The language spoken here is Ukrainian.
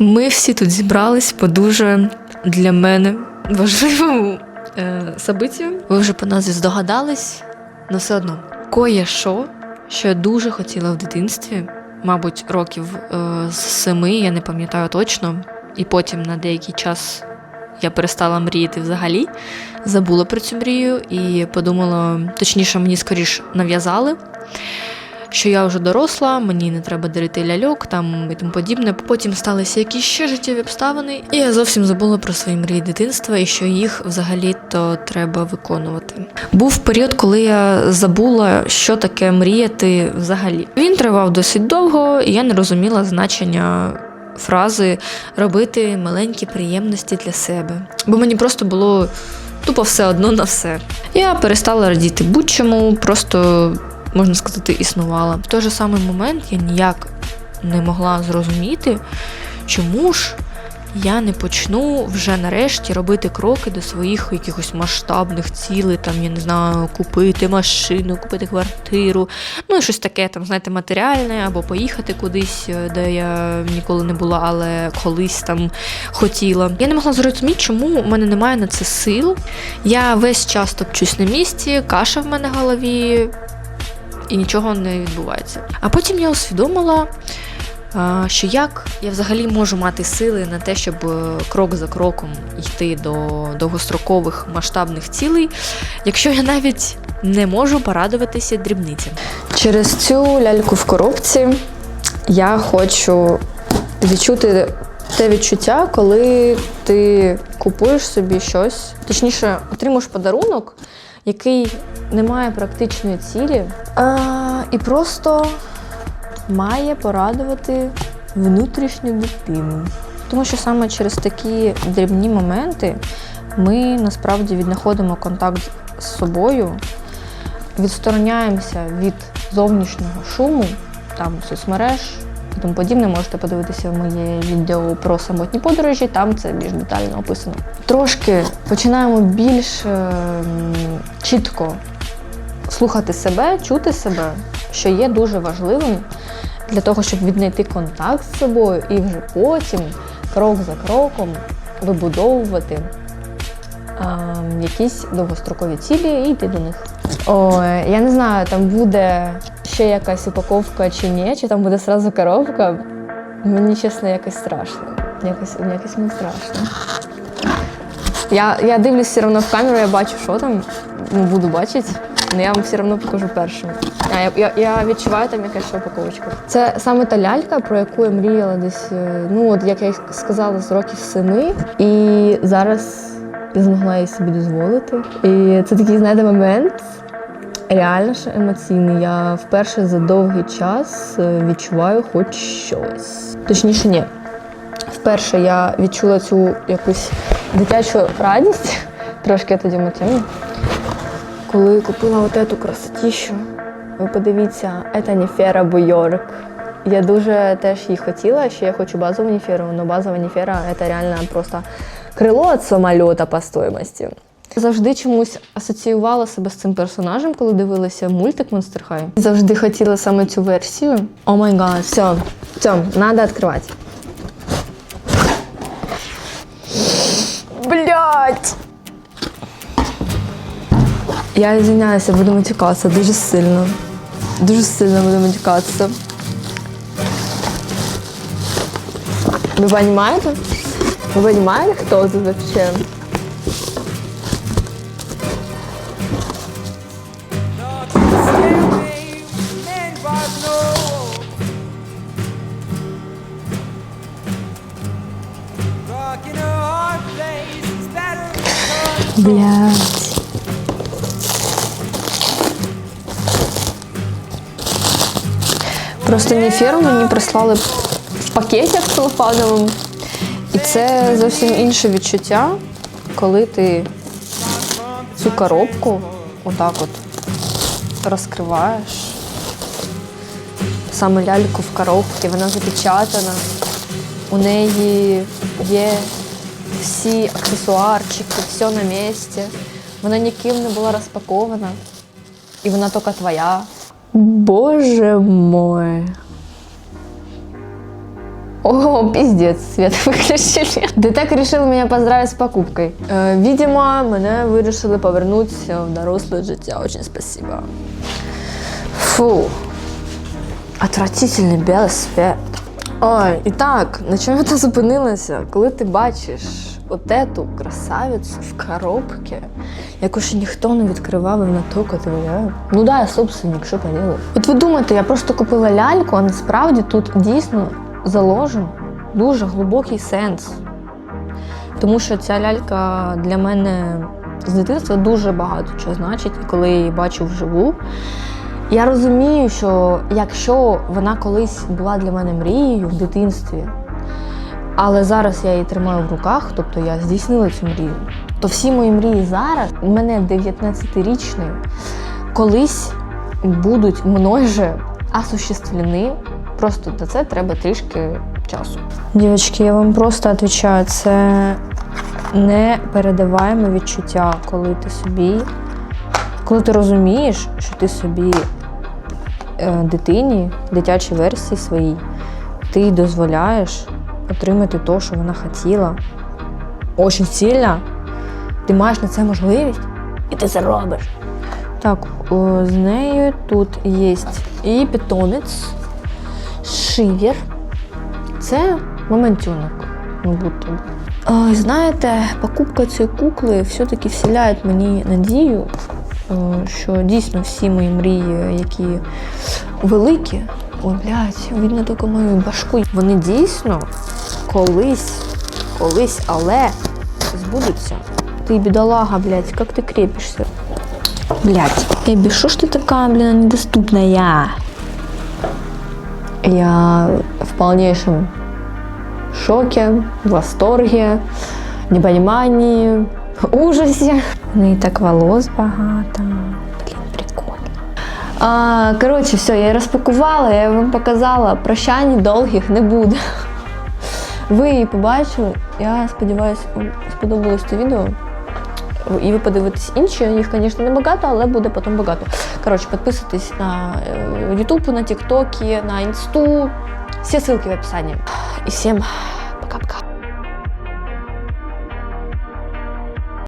Ми всі тут зібрались по дуже для мене важливому е, событию. Ви вже по назві здогадались, але все одно. Коє що, що я дуже хотіла в дитинстві, мабуть, років е, з семи, я не пам'ятаю точно. І потім на деякий час я перестала мріяти взагалі, забула про цю мрію і подумала, точніше, мені скоріш нав'язали, що я вже доросла, мені не треба дарити ляльок там і тому подібне. Потім сталися якісь ще життєві обставини, і я зовсім забула про свої мрії дитинства і що їх взагалі-то треба виконувати. Був період, коли я забула, що таке мріяти взагалі. Він тривав досить довго, і я не розуміла значення. Фрази робити маленькі приємності для себе. Бо мені просто було тупо все одно на все. Я перестала радіти будь-чому, просто можна сказати, існувала. В той же самий момент я ніяк не могла зрозуміти, чому ж я не почну вже нарешті робити кроки до своїх якихось масштабних цілей, там, я не знаю, купити машину, купити квартиру, ну і щось таке, там, знаєте, матеріальне, або поїхати кудись, е, де я ніколи не була, але колись там хотіла. Я не могла зрозуміти, чому у мене немає на це сил. Я весь час топчусь на місці, каша в мене в голові, і нічого не відбувається. А потім я усвідомила, що як я взагалі можу мати сили на те, щоб е, крок за кроком йти до довгострокових масштабних цілей, якщо я навіть не можу порадуватися дрібницям. Через цю ляльку в коробці я хочу відчути те відчуття, коли ти купуєш собі щось, точніше, отримуєш подарунок, який не має практичної цілі, а, і просто має порадувати внутрішню дитину. Тому що саме через такі дрібні моменти ми насправді віднаходимо контакт з собою, відстороняємося від зовнішнього шуму, там соцмереж і тому подібне. Можете подивитися моє відео про самотні подорожі, там це більш детально описано. Трошки починаємо більш е, чітко слухати себе, чути себе, що є дуже важливим для того, щоб віднайти контакт з собою і вже потім, крок за кроком, вибудовувати ем, якісь довгострокові цілі і йти до них. Ой, я не знаю, там буде ще якась упаковка чи ні, чи там буде сразу коробка. Мені чесно, якось страшно. Якось, якось мені страшно. Я, я дивлюсь все одно в камеру, я бачу, що там, буду бачити, але я вам все одно покажу першим. А, я, я, я відчуваю там якась упаковочка. Це саме та лялька, про яку я мріяла десь, е, ну от як я сказала, з років семи. І зараз я змогла її собі дозволити. І це такий, знаєте, момент. Реально ж емоційний. Я вперше за довгий час е, відчуваю хоч щось. Точніше, ні. Вперше я відчула цю якусь дитячу радість, трошки я тоді емоційно, коли купила от эту красотіщу. Ви подивіться, це Ніфера Буйорк. Я дуже теж її хотіла, ще я хочу базову Ніферу, але базова Ніфера це реально просто крило від самоліта по стоїмості. Завжди чомусь асоціювала себе з цим персонажем, коли дивилася мультик Monster High. Завжди хотіла саме цю версію. О май гад, все, все, треба відкривати. Блять! Я извиняюся, буду матюкатися дуже сильно. Дуже сильно буду матюкатися. Ви розумієте? Ви розумієте, хто це вообще? Блять. Просто Ніферу мені прислали в пакеті целофановому. І це зовсім інше відчуття, коли ти цю коробку отак от розкриваєш. Саме ляльку в коробці, вона запечатана. У неї є всі аксесуарчики, все на місці. Вона ніким не була розпакована. І вона тільки твоя. Боже мой. О, пиздец, свет выключили. Так решил меня поздравить с покупкой. Е, видимо, мене вирішили повернути в доросле життя. Очень спасибо. Фу. Отвратительний білий світ. Ой, і так, на чому ти зупинилася? Коли ти бачиш от ету красавицю в коробці, яку ще ніхто не відкривав і вона тільки твоя. Ну да, я собственник, що поділати. От ви думаєте, я просто купила ляльку, а насправді тут дійсно заложен дуже глибокий сенс. Тому що ця лялька для мене з дитинства дуже багато чого значить, і коли я її бачу вживу. Я розумію, що якщо вона колись була для мене мрією в дитинстві, але зараз я її тримаю в руках, тобто я здійснила цю мрію, то всі мої мрії зараз, у мене 19-річною, колись будуть мною же осуществлені. Просто на це треба трішки часу. Дівчатки, я вам просто відповідаю, це непередаваєме відчуття, коли ти собі, коли ти розумієш, що ти собі е, дитині, дитячій версії своїй, ти дозволяєш отримати те, що вона хотіла. Очень сильно. Ти маєш на це можливість, і ти це робиш. Так, о, з нею тут є і питомець, шивір. Це мамонтюнок, мабуть. знаєте, покупка цієї кукли все-таки вселяє мені надію, що дійсно всі мої мрії, які великі, ой, блядь, видно тільки мою башку. Вони дійсно колись, колись, але збудуться. Ти бідолага, блядь, як ти крепишся? Блядь, Эбби, что ж ты такая, блин, недоступная? Я в полнейшем шоке, восторге, непонимании, ужасе. Ну і так волос багато. Блін, прикольно. А, коротше, все, я розпакувала, я вам показала. Прощань довгих не буде. Ви її побачили. Я сподіваюся, вам сподобалось це відео. І ви подивитесь інші, їх, звісно, не багато, але буде потім багато. Коротше, підписуйтесь на е, YouTube, на TikTok, на Інсту. Всі ссылки в описании. І всім пока-пока.